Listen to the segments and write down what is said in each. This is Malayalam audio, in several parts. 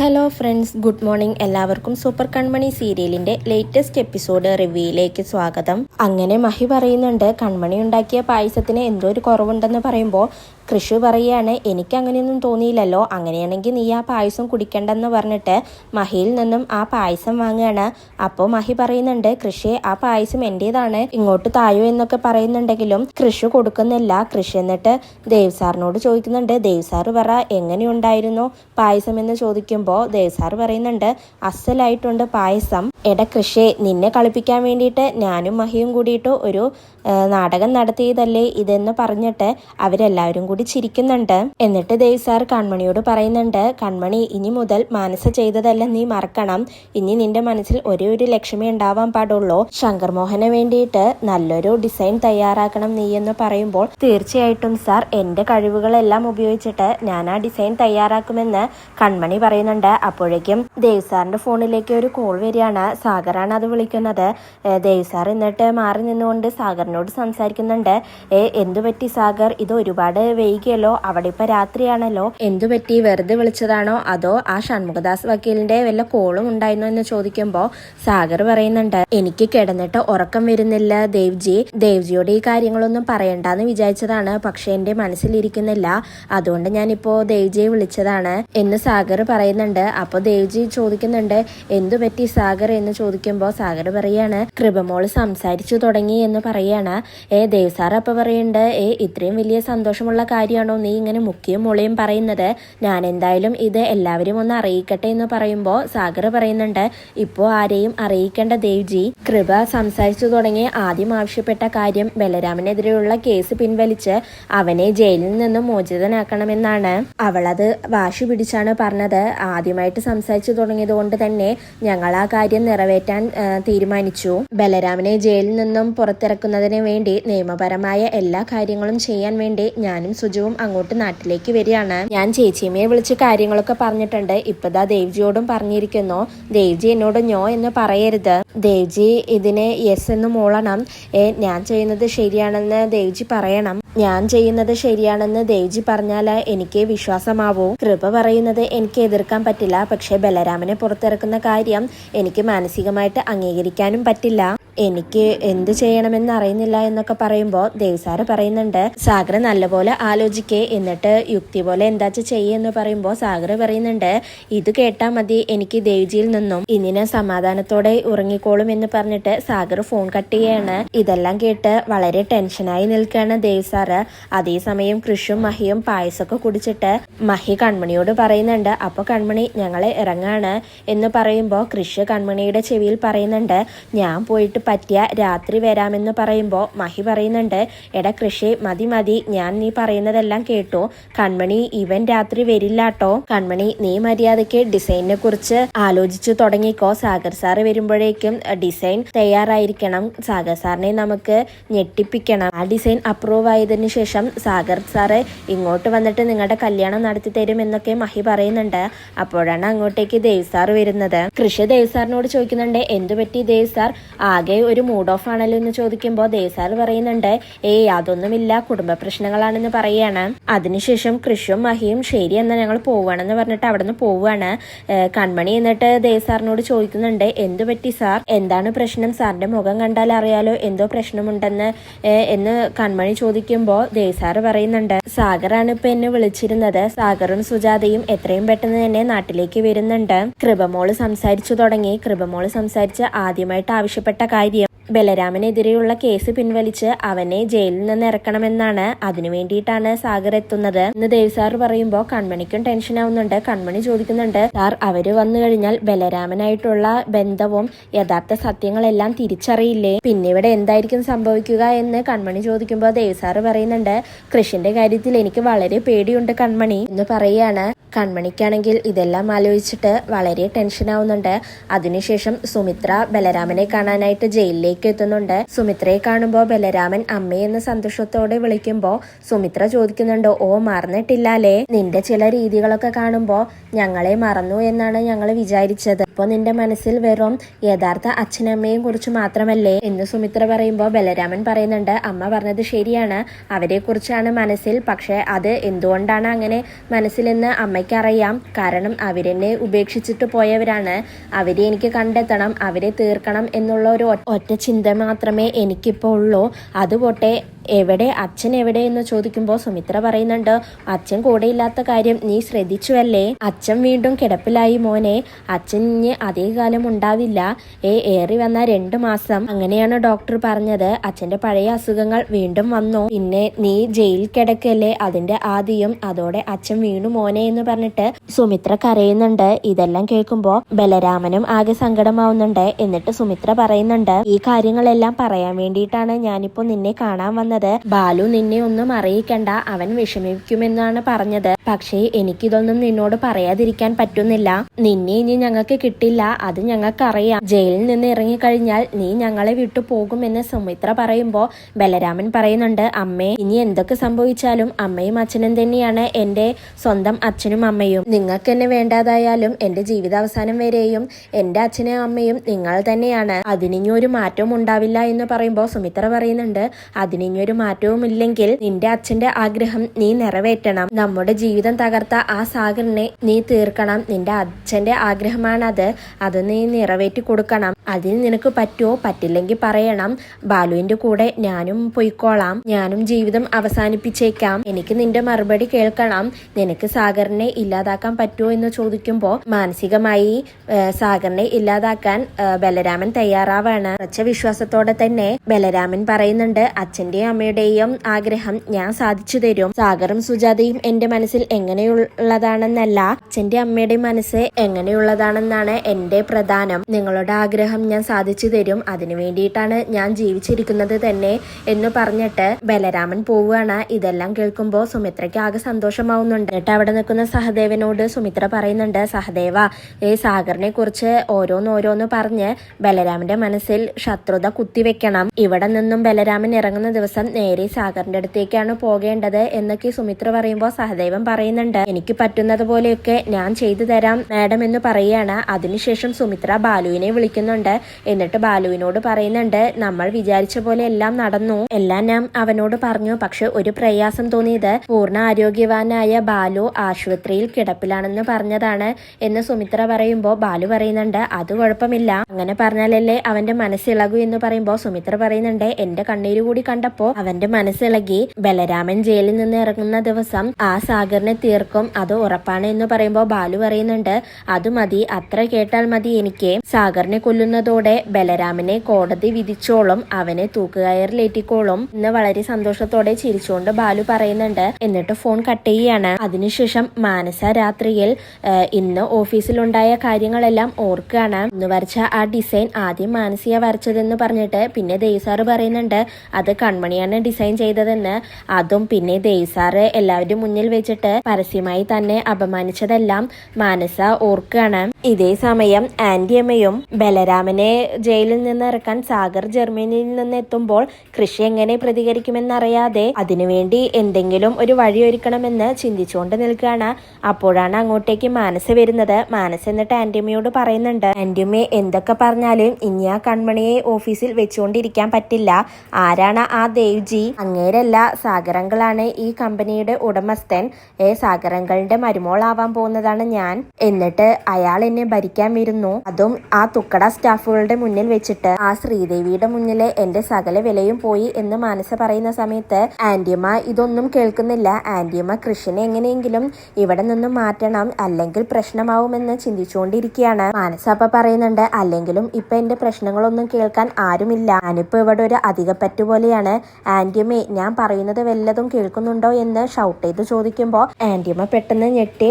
Hello friends good morning. എല്ലാവർക്കും സൂപ്പർ കൺമണി സീരിയലിന്റെ ലേറ്റസ്റ്റ് എപ്പിസോഡ് റിവ്യൂയിലേക്ക് സ്വാഗതം. അങ്ങനെ മഹി പറയുന്നുണ്ട് കൺമണി ഉണ്ടാക്കിയ പായസത്തിന് എന്തോ ഒരു കുറവുണ്ടെന്ന് പറയുമ്പോൾ കൃഷി പറയുകയാണ് എനിക്ക് അങ്ങനെയൊന്നും തോന്നിയില്ലല്ലോ. അങ്ങനെയാണെങ്കിൽ നീ ആ പായസം കുടിക്കണ്ടെന്ന് പറഞ്ഞിട്ട് മഹിയിൽ നിന്നും ആ പായസം വാങ്ങുകയാണ്. അപ്പോൾ മഹി പറയുന്നുണ്ട് കൃഷി ആ പായസം എന്റേതാണ് ഇങ്ങോട്ട് തായോ എന്നൊക്കെ പറയുന്നുണ്ടെങ്കിലും കൃഷി കൊടുക്കുന്നില്ല. കൃഷി എന്നിട്ട് ദേവ് സാറിനോട് ചോദിക്കുന്നുണ്ട് ദേവ് സാറ് പറ എങ്ങനെയുണ്ടായിരുന്നു പായസം എന്ന് ചോദിക്കുമ്പോൾ ദേവ് സാറ് പറയുന്നുണ്ട് അസലായിട്ടുണ്ട് പായസം. എട കൃഷി നിന്നെ കളിപ്പിക്കാൻ വേണ്ടിയിട്ട് ഞാനും മഹിയും കൂടിയിട്ട് ഒരു നാടകം നടത്തിയതല്ലേ ഇതെന്ന് പറഞ്ഞിട്ട് അവരെല്ലാവരും കൂടി ചിരിക്കുന്നുണ്ട് എന്നിട്ട് ദേവ് സാർ കൺമണിയോട് പറയുന്നുണ്ട് കൺമണി ഇനി മുതൽ മാനസ ചെയ്തതല്ല നീ മറക്കണം. ഇനി നിന്റെ മനസ്സിൽ ഒരേ ഒരു ലക്ഷ്യമേ ഉണ്ടാവാൻ പാടുള്ളൂ. ശങ്കർ മോഹന് വേണ്ടിയിട്ട് നല്ലൊരു ഡിസൈൻ തയ്യാറാക്കണം നീ എന്ന് പറയുമ്പോൾ തീർച്ചയായിട്ടും സാർ എന്റെ കഴിവുകളെല്ലാം ഉപയോഗിച്ചിട്ട് ഞാൻ ആ ഡിസൈൻ തയ്യാറാക്കുമെന്ന് കൺമണി പറയുന്നുണ്ട്. അപ്പോഴേക്കും ദേവ് സാറിന്റെ ഫോണിലേക്ക് ഒരു കോൾ വരികയാണ്. സാഗറാണ് അത് വിളിക്കുന്നത്. ദേവ് സാർ എന്നിട്ട് മാറി നിന്നുകൊണ്ട് സാഗറിനോട് സംസാരിക്കുന്നുണ്ട്. ഏ എന്തു പറ്റി സാഗർ? ഇത് ഒരുപാട് വൈകിയല്ലോ അവിടെ ഇപ്പൊ രാത്രിയാണല്ലോ. എന്തു പറ്റി? വെറുതെ വിളിച്ചതാണോ? അതോ ആ ഷൺമുഖദാസ് വക്കീലിന്റെ വല്ല കോളും ഉണ്ടായിരുന്നോ എന്ന് ചോദിക്കുമ്പോ സാഗർ പറയുന്നുണ്ട് എനിക്ക് കിടന്നിട്ട് ഉറക്കം വരുന്നില്ല ദേവ്ജി. ദേവ്ജിയോട് ഈ കാര്യങ്ങളൊന്നും പറയണ്ടെന്ന് വിചാരിച്ചതാണ്. പക്ഷെ എന്റെ മനസ്സിലിരിക്കുന്നില്ല. അതുകൊണ്ട് ഞാനിപ്പോ ദേവ്ജിയെ വിളിച്ചതാണ്. എന്ന് സാഗർ പറയുന്നുണ്ട്. അപ്പൊ ദേവ്ജി ചോദിക്കുന്നുണ്ട് എന്തു പറ്റി സാഗർ? എന്ന് ചോദിക്കുമ്പോൾ സാഗർ പറയാണ് കൃപമോൾ സംസാരിച്ചു തുടങ്ങി എന്ന് പറയാണ്. ഏ ദേവ് സാർ അപ്പൊ പറയുന്നുണ്ട് ഏ ഇത്രയും വലിയ സന്തോഷമുള്ള കാര്യമാണോ നീ ഇങ്ങനെ മുക്കിയും മുളയും പറയുന്നത്? ഞാൻ എന്തായാലും ഇത് എല്ലാവരും ഒന്ന് അറിയിക്കട്ടെ എന്ന് പറയുമ്പോൾ സാഗർ പറയുന്നുണ്ട് ഇപ്പോൾ ആരെയും അറിയിക്കേണ്ട ദേവ്ജി. കൃപ സംസാരിച്ചു തുടങ്ങി ആദ്യം ആവശ്യപ്പെട്ട കാര്യം ബലരാമനെതിരെയുള്ള കേസ് പിൻവലിച്ച് അവനെ ജയിലിൽ നിന്നും മോചിതനാക്കണമെന്നാണ്. അവളത് വാശി പിടിച്ചാണ് പറഞ്ഞത്. ആദ്യമായിട്ട് സംസാരിച്ചു തുടങ്ങിയത് കൊണ്ട് തന്നെ ഞങ്ങൾ ആ കാര്യം നിറവേറ്റാൻ തീരുമാനിച്ചു. ബലരാമനെ ജയിലിൽ നിന്നും പുറത്തിറക്കുന്നതിന് വേണ്ടി നിയമപരമായ എല്ലാ കാര്യങ്ങളും ചെയ്യാൻ വേണ്ടി ഞാനും സുജുവും അങ്ങോട്ട് നാട്ടിലേക്ക് വരികയാണ്. ഞാൻ ചേച്ചിയമ്മയെ വിളിച്ച് കാര്യങ്ങളൊക്കെ പറഞ്ഞിട്ടുണ്ട്. ഇപ്പതാ ദേവ്ജിയോടും പറഞ്ഞിരിക്കുന്നു. ദേവ്ജി എന്നോട് ഞോ എന്ന് പറയരുത്. ദേവ്ജി ഇതിനെ യെസ് എന്ന് മൂളണം. ഞാൻ ചെയ്യുന്നത് ശരിയാണെന്ന് ദേവ്ജി പറയണം. ഞാൻ ചെയ്യുന്നത് ശരിയാണെന്ന് ദേവ്ജി പറഞ്ഞാൽ എനിക്ക് വിശ്വാസമാവൂ. കൃപ പറയുന്നത് എനിക്ക് എതിർക്കാൻ പറ്റില്ല. പക്ഷെ ബലരാമനെ പുറത്തിറക്കുന്ന കാര്യം എനിക്ക് മാനസികമായിട്ട് അംഗീകരിക്കാനും പറ്റില്ല. എനിക്ക് എന്ത് ചെയ്യണമെന്ന് അറിയുന്നില്ല എന്നൊക്കെ പറയുമ്പോൾ ദേവസാറ് പറയുന്നുണ്ട് സാഗർ നല്ലപോലെ ആലോചിക്കേ. എന്നിട്ട് യുക്തി പോലെ എന്താച്ച ചെയ്യെന്ന് പറയുമ്പോൾ സാഗർ പറയുന്നുണ്ട് ഇത് കേട്ടാൽ മതി എനിക്ക് ദേവ്ജിയിൽ നിന്നും. ഇന്നിനെ സമാധാനത്തോടെ ഉറങ്ങിക്കോളും എന്ന് പറഞ്ഞിട്ട് സാഗർ ഫോൺ കട്ട് ചെയ്യാണ്. ഇതെല്ലാം കേട്ട് വളരെ ടെൻഷനായി നിൽക്കുകയാണ് ദേവസാറ് അതേസമയം കൃഷും മഹിയും പായസമൊക്കെ കുടിച്ചിട്ട് മഹി കൺമണിയോട് പറയുന്നുണ്ട് അപ്പോൾ കൺമണി ഞങ്ങളെ ഇറങ്ങാണ്. എന്ന് പറയുമ്പോൾ കൃഷ് കൺമണിയുടെ ചെവിയിൽ പറയുന്നുണ്ട് ഞാൻ പോയിട്ട് പറ്റിയ രാത്രി വരാമെന്ന് പറയുമ്പോൾ മഹി പറയുന്നുണ്ട് എടാ കൃഷി മതി മതി ഞാൻ നീ പറയുന്നതെല്ലാം കേട്ടു. കൺമണി ഇവൻ രാത്രി വരില്ലാട്ടോ. കൺമണി നീ മര്യാദയ്ക്ക് ഡിസൈനിനെ കുറിച്ച് ആലോചിച്ചു തുടങ്ങിക്കോ. സാഗർ സാറ് വരുമ്പോഴേക്കും ഡിസൈൻ തയ്യാറായിരിക്കണം. സാഗർ സാറിനെ നമുക്ക് ഞെട്ടിപ്പിക്കണം. ആ ഡിസൈൻ അപ്രൂവ് ആയതിനു ശേഷം സാഗർ സാറ് ഇങ്ങോട്ട് വന്നിട്ട് നിങ്ങളുടെ കല്യാണം നടത്തി തരും എന്നൊക്കെ മഹി പറയുന്നുണ്ട്. അപ്പോഴാണ് അങ്ങോട്ടേക്ക് ദേവ് സാർ വരുന്നത്. കൃഷി ദേവ് സാറിനോട് ചോദിക്കുന്നുണ്ട് എന്തു പറ്റി ദേവ് സാർ? ആകെ ഒരു മൂഡ് ഓഫ് ആണല്ലോ എന്ന് ചോദിക്കുമ്പോൾ ദേസാർ പറയുന്നുണ്ട് ഏയ് അതൊന്നുമില്ല കുടുംബ പ്രശ്നങ്ങളാണെന്ന് പറയാണ്. അതിനുശേഷം കൃഷും മഹിയും ശരി എന്നാൽ ഞങ്ങൾ പോവുകയാണെന്ന് പറഞ്ഞിട്ട് അവിടെ നിന്ന് പോവുകയാണ് കൺമണി എന്നിട്ട് ദേസാറിനോട് ചോദിക്കുന്നുണ്ട് എന്തു പറ്റി സാർ എന്താണ് പ്രശ്നം? സാറിന്റെ മുഖം കണ്ടാൽ അറിയാലോ എന്തോ പ്രശ്നമുണ്ടെന്ന്. എന്ന് കൺമണി ചോദിക്കുമ്പോൾ ദേസാർ പറയുന്നുണ്ട് സാഗറാണ് ഇപ്പൊ എന്നെ വിളിച്ചിരുന്നത്. സാഗറും സുജാതയും എത്രയും പെട്ടെന്ന് തന്നെ നാട്ടിലേക്ക് വരുന്നുണ്ട്. കൃപമോൾ സംസാരിച്ചു തുടങ്ങി. കൃപമോൾ സംസാരിച്ച് ആദ്യമായിട്ട് ആവശ്യപ്പെട്ട ายเดียว ബലരാമനെതിരെയുള്ള കേസ് പിൻവലിച്ച് അവനെ ജയിലിൽ നിന്ന് ഇറക്കണമെന്നാണ് അതിനു വേണ്ടിയിട്ടാണ് സാഗർ എത്തുന്നത്. ഇന്ന് ദേവ് സാർ പറയുമ്പോൾ കൺമണിക്കും ടെൻഷൻ ആവുന്നുണ്ട്. കൺമണി ചോദിക്കുന്നുണ്ട് സാർ അവർ വന്നു കഴിഞ്ഞാൽ ബലരാമനായിട്ടുള്ള ബന്ധവും യഥാർത്ഥ സത്യങ്ങളെല്ലാം തിരിച്ചറിയില്ലേ? പിന്നെ ഇവിടെ എന്തായിരിക്കും സംഭവിക്കുക എന്ന് കൺമണി ചോദിക്കുമ്പോൾ ദേവ്സാർ പറയുന്നുണ്ട് കൃഷിന്റെ കാര്യത്തിൽ എനിക്ക് വളരെ പേടിയുണ്ട് കൺമണി എന്ന് പറയുകയാണ് കൺമണിക്കാണെങ്കിൽ ഇതെല്ലാം ആലോചിച്ചിട്ട് വളരെ ടെൻഷൻ ആവുന്നുണ്ട്. അതിനുശേഷം സുമിത്ര ബലരാമനെ കാണാനായിട്ട് ജയിലിലേക്ക് എത്തുന്നുണ്ട് സുമിത്രയെ കാണുമ്പോൾ ബലരാമൻ അമ്മയെന്ന് സന്തോഷത്തോടെ വിളിക്കുമ്പോൾ സുമിത്ര ചോദിക്കുന്നുണ്ട് ഓ മറന്നിട്ടില്ലാലേ? നിന്റെ ചില രീതികളൊക്കെ കാണുമ്പോൾ ഞങ്ങളെ മറന്നു എന്നാണ് ഞങ്ങൾ വിചാരിച്ചത്. ഇപ്പൊ നിന്റെ മനസ്സിൽ വെറും യഥാർത്ഥ അച്ഛനമ്മയും കുറിച്ച് മാത്രമല്ലേ? എന്ന് സുമിത്ര പറയുമ്പോൾ ബലരാമൻ പറയുന്നുണ്ട് അമ്മ പറഞ്ഞത് ശരിയാണ്. അവരെ കുറിച്ചാണ് മനസ്സിൽ. പക്ഷെ അത് എന്തുകൊണ്ടാണ് അങ്ങനെ മനസ്സിലെന്ന് അമ്മയ്ക്കറിയാം. കാരണം അവരെന്നെ ഉപേക്ഷിച്ചിട്ട് പോയവരാണ്. അവരെ എനിക്ക് കണ്ടെത്തണം അവരെ തീർക്കണം എന്നുള്ള ഒരു ഒറ്റ ചിന്ത മാത്രമേ എനിക്കിപ്പോൾ ഉള്ളൂ. അതുപോട്ടെ എവിടെ അച്ഛൻ എവിടെ എന്ന് ചോദിക്കുമ്പോൾ സുമിത്ര പറയുന്നുണ്ട് അച്ഛൻ കൂടെയില്ലാത്ത കാര്യം നീ ശ്രദ്ധിച്ചുവല്ലേ? അച്ഛൻ വീണ്ടും കിടപ്പിലായി മോനെ. അച്ഛൻ ഇനി അതേ കാലം ഉണ്ടാവില്ല. ഏ ഏറി വന്ന രണ്ടു മാസം. അങ്ങനെയാണ് ഡോക്ടർ പറഞ്ഞത്. അച്ഛന്റെ പഴയ അസുഖങ്ങൾ വീണ്ടും വന്നു. പിന്നെ നീ ജയിൽ കിടക്കല്ലേ? അതിന്റെ ആദ്യം അതോടെ അച്ഛൻ വീണു മോനെ എന്ന് പറഞ്ഞിട്ട് സുമിത്ര കരയുന്നുണ്ട്. ഇതെല്ലാം കേൾക്കുമ്പോ ബലരാമനും ആകെ സങ്കടമാവുന്നുണ്ട്. എന്നിട്ട് സുമിത്ര പറയുന്നുണ്ട് ഈ കാര്യങ്ങളെല്ലാം പറയാൻ വേണ്ടിയിട്ടാണ് ഞാനിപ്പോ നിന്നെ കാണാൻ വന്നത്. ബാലു നിന്നെ ഒന്നും അറിയിക്കണ്ട. അവൻ വിഷമിക്കുമെന്നാണ് പറഞ്ഞത്. പക്ഷേ എനിക്കിതൊന്നും നിന്നോട് പറയാതിരിക്കാൻ പറ്റുന്നില്ല. നിന്നെ ഇനി ഞങ്ങൾക്ക് കിട്ടില്ല. അത് ഞങ്ങൾക്കറിയാം. ജയിലിൽ നിന്ന് ഇറങ്ങിക്കഴിഞ്ഞാൽ നീ ഞങ്ങളെ വിട്ടു പോകുമെന്ന് സുമിത്ര പറയുമ്പോ ബലരാമൻ പറയുന്നുണ്ട് അമ്മേ ഇനി എന്തൊക്കെ സംഭവിച്ചാലും അമ്മയും അച്ഛനും തന്നെയാണ് എന്റെ സ്വന്തം അച്ഛനും അമ്മയും. നിങ്ങൾക്ക് എന്നെ വേണ്ടാതായാലും എന്റെ ജീവിതാവസാനം വരെയും എന്റെ അച്ഛനും അമ്മയും നിങ്ങൾ തന്നെയാണ്. അതിനിഞ്ഞൊരു മാറ്റവും ഉണ്ടാവില്ല എന്ന് പറയുമ്പോൾ സുമിത്ര പറയുന്നുണ്ട് അതിനിനി ഒരു മാറ്റവും ഇല്ലെങ്കിൽ നിന്റെ അച്ഛന്റെ ആഗ്രഹം നീ നിറവേറ്റണം. നമ്മുടെ ജീവിതം തകർത്ത ആ സാഗറിനെ നീ തീർക്കണം. നിന്റെ അച്ഛന്റെ ആഗ്രഹമാണത്. അത് നീ നിറവേറ്റി കൊടുക്കണം. അതിന് നിനക്ക് പറ്റുമോ പറ്റില്ലെങ്കിൽ പറയണം. ബാലുവിന്റെ കൂടെ ഞാനും പൊയ്ക്കോളാം. ഞാനും ജീവിതം അവസാനിപ്പിച്ചേക്കാം. എനിക്ക് നിന്റെ മറുപടി കേൾക്കണം. നിനക്ക് സാഗറിനെ ഇല്ലാതാക്കാൻ പറ്റുമോ എന്ന് ചോദിക്കുമ്പോൾ മാനസികമായി സാഗറിനെ ഇല്ലാതാക്കാൻ ബലരാമൻ തയ്യാറാവാണ്. ഉറച്ച വിശ്വാസത്തോടെ തന്നെ ബലരാമൻ പറയുന്നുണ്ട് അച്ഛന്റെയും അമ്മയുടെയും ആഗ്രഹം ഞാൻ സാധിച്ചു തരും. സാഗറും സുജാതയും എന്റെ മനസ്സിൽ എങ്ങനെയുള്ളതാണെന്നല്ല അച്ഛന്റെ അമ്മയുടെ മനസ്സ് എങ്ങനെയുള്ളതാണെന്നാണ് എന്റെ പ്രധാനം. നിങ്ങളുടെ ആഗ്രഹം ഞാൻ സാധിച്ചു തരും. അതിനു വേണ്ടിയിട്ടാണ് ഞാൻ ജീവിച്ചിരിക്കുന്നത് തന്നെ എന്ന് പറഞ്ഞിട്ട് ബലരാമൻ പോവുകയാണ്. ഇതെല്ലാം കേൾക്കുമ്പോൾ സുമിത്രയ്ക്ക് ആകെ സന്തോഷമാവുന്നുണ്ട്. എന്നിട്ട് അവിടെ നിൽക്കുന്ന സഹദേവനോട് സുമിത്ര പറയുന്നുണ്ട് സഹദേവ ഈ സാഗറിനെ കുറിച്ച് ഓരോന്നോരോന്ന് പറഞ്ഞ് ബലരാമന്റെ മനസ്സിൽ ശത്രുത കുത്തിവെക്കണം. ഇവിടെ നിന്നും ബലരാമൻ ഇറങ്ങുന്ന ദിവസം നേരെ സാഗറിന്റെ അടുത്തേക്കാണ് പോകേണ്ടത് എന്നൊക്കെ സുമിത്ര പറയുമ്പോൾ സഹദേവൻ പറയുന്നുണ്ട്. എനിക്ക് പറ്റുന്നത് പോലെയൊക്കെ ഞാൻ ചെയ്തു തരാം മാഡം എന്ന് പറയുകയാണ്. അതിനുശേഷം സുമിത്ര ബാലുവിനെ വിളിക്കുന്നുണ്ട്. എന്നിട്ട് ബാലുവിനോട് പറയുന്നുണ്ട് നമ്മൾ വിചാരിച്ച പോലെ എല്ലാം നടന്നു. എല്ലാം ഞാൻ അവനോട് പറഞ്ഞു. പക്ഷെ ഒരു പ്രയാസം തോന്നിയത് പൂർണ ആരോഗ്യവാനായ ബാലു ആശുപത്രിയിൽ കിടപ്പിലാണെന്ന് പറഞ്ഞതാണ്. എന്ന് സുമിത്ര പറയുമ്പോൾ ബാലു പറയുന്നുണ്ട് അത് കുഴപ്പമില്ല. അങ്ങനെ പറഞ്ഞാലല്ലേ അവന്റെ മനസ്സിളകൂ എന്ന് പറയുമ്പോൾ സുമിത്ര പറയുന്നുണ്ട് എന്റെ കണ്ണീര് കൂടി കണ്ടപ്പോ അവന്റെ മനസ്സിളകി ബലരാമൻ ജയിലിൽ നിന്ന് ഇറങ്ങുന്ന ദിവസം ആ സാഗറിനെ തീർക്കും. അത് ഉറപ്പാണ് എന്ന് പറയുമ്പോൾ ബാലു പറയുന്നുണ്ട് അത് മതി അത്ര കേട്ടാൽ മതി എനിക്ക്. സാഗറിനെ കൊല്ലുന്നതോടെ ബലരാമനെ കോടതി വിധിച്ചോളും അവനെ തൂക്കുകയറിലേറ്റിക്കോളും. എന്ന് വളരെ സന്തോഷത്തോടെ ചിരിച്ചുകൊണ്ട് ബാലു പറയുന്നുണ്ട്. എന്നിട്ട് ഫോൺ കട്ട് ചെയ്യാണ്. അതിനുശേഷം മാനസ രാത്രിയിൽ ഇന്ന് ഓഫീസിലുണ്ടായ കാര്യങ്ങളെല്ലാം ഓർക്കുകയാണ്. ഇന്ന് വരച്ച ആ ഡിസൈൻ ആദ്യം മാനസിയ വരച്ചതെന്ന് പറഞ്ഞിട്ട് പിന്നെ ദേവ്സാറ് പറയുന്നുണ്ട് അത് കൺമണിയാണ് ഡിസൈൻ ചെയ്തതെന്ന് അതും പിന്നെ ദേവ്സാറ് എല്ലാവരും മുന്നിൽ വെച്ചിട്ട് പരസ്യമായി തന്നെ അപമാനിച്ചതെല്ലാം മാനസ ഓർക്കുകയാണ്. ഇതേ സമയം ആന്റിയമ്മയും ബലരാമനെ ജയിലിൽ നിന്ന് ഇറക്കാൻ സാഗർ ജർമ്മനിയിൽ നിന്ന് എത്തുമ്പോൾ കൃഷി എങ്ങനെ പ്രതികരിക്കുമെന്നറിയാതെ അതിനുവേണ്ടി എന്തെങ്കിലും ഒരു വഴിയൊരുക്കണമെന്ന് ചിന്തിച്ചുകൊണ്ട് നിൽക്കുകയാണ്. അപ്പോഴാണ് അങ്ങോട്ടേക്ക് മാനസ് വരുന്നത്. മാനസ് എന്നിട്ട് ആന്റിയമ്മയോട് പറയുന്നുണ്ട് ആന്റിയമ്മ എന്തൊക്കെ പറഞ്ഞാലും ഇനി ആ കൺമണിയെ ഓഫീസിൽ വെച്ചുകൊണ്ടിരിക്കാൻ പറ്റില്ല. ആരാണ് ആ ദേവ്ജി അങ്ങേരല്ല സാഗരങ്കളാണ് ഈ കമ്പനിയുടെ ഉടമസ്ഥൻ. ഏ സാഗരങ്കളുടെ മരുമോളാവാൻ പോകുന്നതാണ് ഞാൻ. എന്നിട്ട് അയാൾ എന്നെ ഭരിക്കാൻ വരുന്നു. അതും ആ തുക്കട സ്റ്റാഫുകളുടെ മുന്നിൽ വെച്ചിട്ട്. ആ ശ്രീദേവിയുടെ മുന്നിലെ എന്റെ സകല വിലയും പോയി എന്ന് മനസ്സ് പറയുന്ന സമയത്ത് ആന്റിയമ്മ ഇതൊന്നും കേൾക്കുന്നില്ല. ആന്റിയമ്മ കൃഷിനെ എങ്ങനെയെങ്കിലും ഇവിടെ നിന്നും മാറ്റണം. അല്ലെങ്കിൽ പ്രശ്നമാവുമെന്ന് ചിന്തിച്ചുകൊണ്ടിരിക്കുകയാണ്. മാനസ അപ്പ പറയുന്നുണ്ട് അല്ലെങ്കിലും ഇപ്പൊ എന്റെ പ്രശ്നങ്ങളൊന്നും കേൾക്കാൻ ആരുമില്ല. ഞാനിപ്പോ ഇവിടെ ഒരു അധികപ്പറ്റു പോലെയാണ്. ആന്റിയമ്മേ ഞാൻ പറയുന്നത് വല്ലതും കേൾക്കുന്നുണ്ടോ എന്ന് ഷൗട്ട് ചെയ്ത് ചോദിക്കുമ്പോൾ ആന്റിയമ്മ പെട്ടെന്ന് ഞെട്ടി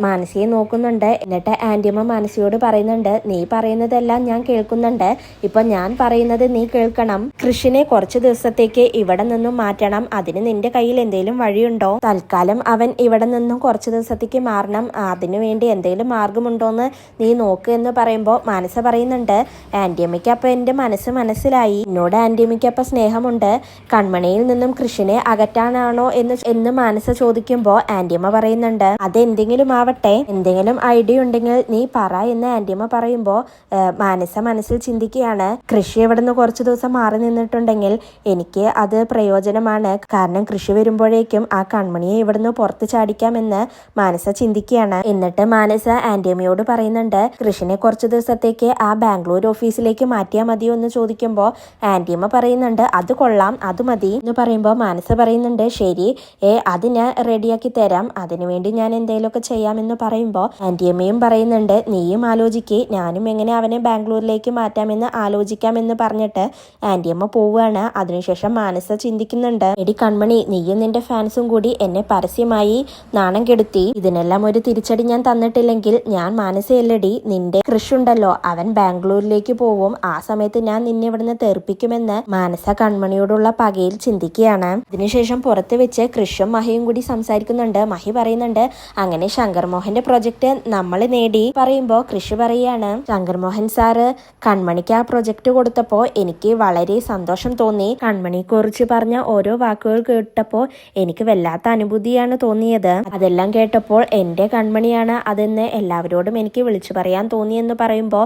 മാനസിയെ നോക്കുന്നുണ്ട്. എന്നിട്ട് ആന്റിയമ്മ മാനസിയോട് പറയുന്നുണ്ട് നീ പറയുന്നതെല്ലാം ഞാൻ കേൾക്കുന്നുണ്ട്. ഇപ്പൊ ഞാൻ പറയുന്നത് നീ കേൾക്കണം. കൃഷിനെ കുറച്ച് ദിവസത്തേക്ക് ഇവിടെ നിന്നും മാറ്റണം. അതിന് നിന്റെ കയ്യിൽ എന്തെങ്കിലും വഴിയുണ്ടോ? തൽക്കാലം അവൻ ഇവിടെ നിന്നും കുറച്ച് ദിവസത്തേക്ക് മാറണം. അതിനു വേണ്ടി എന്തെങ്കിലും മാർഗമുണ്ടോന്ന് നീ നോക്ക് എന്ന് പറയുമ്പോൾ മനസ്സ് പറയുന്നുണ്ട് ആന്റിയമ്മയ്ക്ക് അപ്പൊ എന്റെ മനസ്സ് മനസ്സിലായി. എന്നോട് ആന്റിയമ്മയ്ക്ക് അപ്പൊ സ്നേഹമുണ്ട്. കൺമണിയിൽ നിന്നും കൃഷിനെ അകറ്റാനാണോ എന്ന് എന്ന് മാനസ ചോദിക്കുമ്പോൾ ആന്റിയമ്മ പറയുന്നുണ്ട്. അതെന്തെങ്കിലും ആവട്ടെ. എന്തെങ്കിലും ഐഡിയ ഉണ്ടെങ്കിൽ നീ പറ എന്ന് ആന്റിയമ്മ പറയുമ്പോൾ മാനസ മനസ്സിൽ ചിന്തിക്കുകയാണ്. കൃഷി ഇവിടുന്ന് കുറച്ച് ദിവസം മാറി നിന്നിട്ടുണ്ടെങ്കിൽ എനിക്ക് അത് പ്രയോജനമാണ്. കാരണം കൃഷി വരുമ്പോഴേക്കും ആ കൺമണിയെ ഇവിടുന്ന് പുറത്ത് ചാടിക്കാമെന്ന് മാനസ ചിന്തിക്കുകയാണ്. എന്നിട്ട് മാനസ ആന്റിയമ്മയോട് പറയുന്നുണ്ട് കൃഷിനെ കുറച്ച് ദിവസത്തേക്ക് ആ ബാംഗ്ലൂർ ഓഫീസിലേക്ക് മാറ്റിയാൽ മതിയോ എന്ന് ചോദിക്കുമ്പോൾ ആന്റിയമ്മ പറയുന്നുണ്ട് അത് കൊള്ളാം. അത് മതി എന്ന് പറയുമ്പോൾ മാനസ പറയുന്നുണ്ട് ശരി ഏ അത് ഞാൻ റെഡിയാക്കി തരാം. അതിനുവേണ്ടി ഞാൻ എന്തെങ്കിലുമൊക്കെ ചെയ്യാമെന്ന് പറയുമ്പോൾ ആന്റിയമ്മയും പറയുന്നുണ്ട് നീയും ആലോചിക്ക്. ഞാനും എങ്ങനെ അവനെ ബാംഗ്ലൂരിലേക്ക് മാറ്റാമെന്ന് ആലോചിക്കാമെന്ന് പറഞ്ഞിട്ട് ആന്റിയമ്മ പോവുകയാണ്. അതിനുശേഷം മാനസ ചിന്തിക്കുന്നുണ്ട് എടി കൺമണി നീയും നിന്റെ ഫാൻസും കൂടി എന്നെ പരസ്യമായി നാണം കെടുത്തി. ഇതിനെല്ലാം ഒരു തിരിച്ചടി ഞാൻ തന്നിട്ടില്ലെങ്കിൽ ഞാൻ മാനസയല്ലടി. നിന്റെ കൃഷുണ്ടല്ലോ അവൻ ബാംഗ്ലൂരിലേക്ക് പോവും. ആ സമയത്ത് ഞാൻ നിന്നെ ഇവിടുന്ന് തെറിപ്പിക്കുമെന്ന് മാനസ കൺമണിയോടുള്ള പകയിൽ ചിന്തിക്കുകയാണ്. ഇതിനുശേഷം പുറത്ത് വെച്ച് കൃഷും മഹിയും കൂടി സംസാരിക്കുന്നുണ്ട്. മഹി പറയുന്നുണ്ട് അങ്ങനെ ശങ്കർ മോഹന്റെ പ്രൊജക്ട് നമ്മൾ നേടി പറയുമ്പോൾ കൃഷി പറയാണ് ശങ്കർ മോഹൻ സാറ് കൺമണിക്ക് ആ പ്രൊജക്ട് കൊടുത്തപ്പോ എനിക്ക് വളരെ സന്തോഷം തോന്നി. കൺമണിയെ കുറിച്ച് പറഞ്ഞ ഓരോ വാക്കുകൾ കേട്ടപ്പോൾ എനിക്ക് വല്ലാത്ത അനുഭൂതിയാണ് തോന്നിയത്. അതെല്ലാം കേട്ടപ്പോൾ എന്റെ കൺമണിയാണ് അതെന്ന് എല്ലാവരോടും എനിക്ക് വിളിച്ചു പറയാൻ തോന്നിയെന്ന് പറയുമ്പോൾ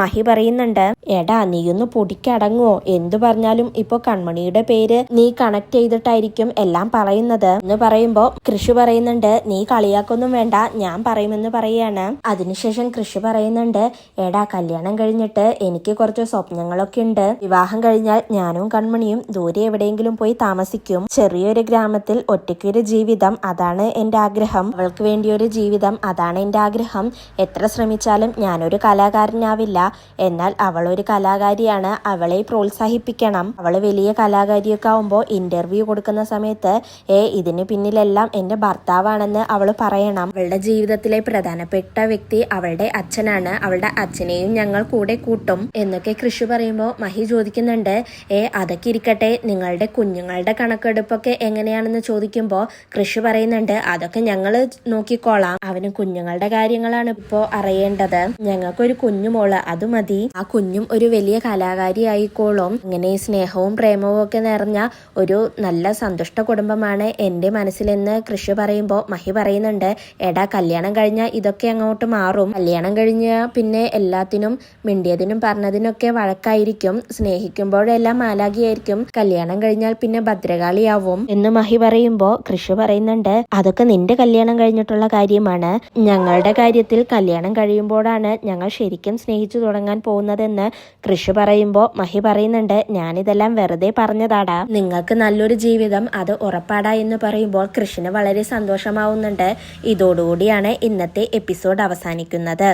മഹി പറയുന്നുണ്ട് എടാ നീയൊന്ന് പൊടിക്കടങ്ങുവോ? എന്തു പറഞ്ഞാലും ഇപ്പൊ കൺമണിയുടെ പേര് നീ കണക്ട് ചെയ്തിട്ടായിരിക്കും എല്ലാം പറയുന്നത്. എന്ന് പറയുമ്പോ കൃഷി പറയുന്നുണ്ട് നീ കളിയാക്കൊന്നും വേണ്ട ഞാൻ പറയുമെന്ന് പറയാണ്. അതിനുശേഷം കൃഷി പറയുന്നുണ്ട് എടാ കല്യാണം കഴിഞ്ഞിട്ട് എനിക്ക് കുറച്ച് സ്വപ്നങ്ങളൊക്കെ ഉണ്ട്. വിവാഹം കഴിഞ്ഞാൽ ഞാനും കൺമണിയും ദൂരെ എവിടെയെങ്കിലും പോയി താമസിക്കും. ചെറിയൊരു ഗ്രാമത്തിൽ ഒറ്റയ്ക്കൊരു ജീവിതം അതാണ് എന്റെ ആഗ്രഹം. അവൾക്ക് വേണ്ടിയൊരു ജീവിതം അതാണ് എന്റെ ആഗ്രഹം. എത്ര ശ്രമിച്ചാലും ഞാനൊരു കലാകാരനാവില്ല. എന്നാൽ അവൾ ഒരു കലാകാരിയാണ്. അവളെ പ്രോത്സാഹിപ്പിക്കണം. അവൾ വലിയ കലാകാരിയൊക്കെ ആവുമ്പോൾ ഇന്റർവ്യൂ കൊടുക്കുന്ന സമയത്ത് ഏ ഇതിന് പിന്നിലെല്ലാം എന്റെ ഭർത്താവാണെന്ന് അവൾ പറയണം. അവളുടെ ജീവിതത്തിലെ പ്രധാനപ്പെട്ട വ്യക്തി അവളുടെ അച്ഛനാണ്. അവളുടെ അച്ഛനെയും ഞങ്ങൾ കൂടെ കൂട്ടും എന്നൊക്കെ കൃഷി പറയുമ്പോൾ മഹി ചോദിക്കുന്നുണ്ട്. ഏ അതൊക്കെ ഇരിക്കട്ടെ നിങ്ങളുടെ കുഞ്ഞുങ്ങളുടെ കണക്കെടുപ്പൊക്കെ എങ്ങനെയാണെന്ന് ചോദിക്കുമ്പോൾ കൃഷി പറയുന്നുണ്ട്. അതൊക്കെ ഞങ്ങൾ നോക്കിക്കോളാം. അവന് കുഞ്ഞുങ്ങളുടെ കാര്യങ്ങളാണ് ഇപ്പോൾ അറിയേണ്ടത്. ഞങ്ങൾക്കൊരു കുഞ്ഞുമോൾ അത് മതി. ആ കുഞ്ഞും ഒരു വലിയ കലാകാരി ആയിക്കോളും ഇങ്ങനെ സ്നേഹവും പ്രേമവും ഒക്കെ നിറഞ്ഞ ഒരു നല്ല സന്തുഷ്ട കുടുംബമാണ് എന്റെ മനസ്സിലെന്ന് കൃഷി പറയുമ്പോൾ മഹി പറയുന്നുണ്ട്. എടാ കല്യാണം കഴിഞ്ഞാൽ ഇതൊക്കെ അങ്ങോട്ട് മാറും. കല്യാണം കഴിഞ്ഞ പിന്നെ എല്ലാത്തിനും മിണ്ടിയതിനും പറഞ്ഞതിനൊക്കെ വഴക്കായിരിക്കും. സ്നേഹിക്കുമ്പോഴെല്ലാം മാലാഖിയായിരിക്കും. കല്യാണം കഴിഞ്ഞാൽ പിന്നെ ഭദ്രകാളിയാവും. എന്ന് മഹി പറയുമ്പോൾ കൃഷി പറയുന്നുണ്ട് അതൊക്കെ നിന്റെ കല്യാണം കഴിഞ്ഞിട്ടുള്ള കാര്യമാണ്. ഞങ്ങളുടെ കാര്യത്തിൽ കല്യാണം കഴിയുമ്പോഴാണ് ഞങ്ങൾ ശരിക്കും സ്നേഹിച്ചു തുടങ്ങാൻ പോകുന്നതെന്ന് കൃഷി പറയുമ്പോൾ മഹി പറയുന്നുണ്ട്. ഞാനിതെല്ലാം വെറുതെ പറഞ്ഞതാടാ നിങ്ങൾക്ക് നല്ലൊരു ജീവിതം അത് ഉറപ്പാടാ എന്ന് പറയുമ്പോൾ കൃഷ്ണന് വളരെ സന്തോഷമാവുന്നുണ്ട്. ഇതോടുകൂടിയാണ് ഇന്നത്തെ എപ്പിസോഡ് അവസാനിക്കുന്നത്.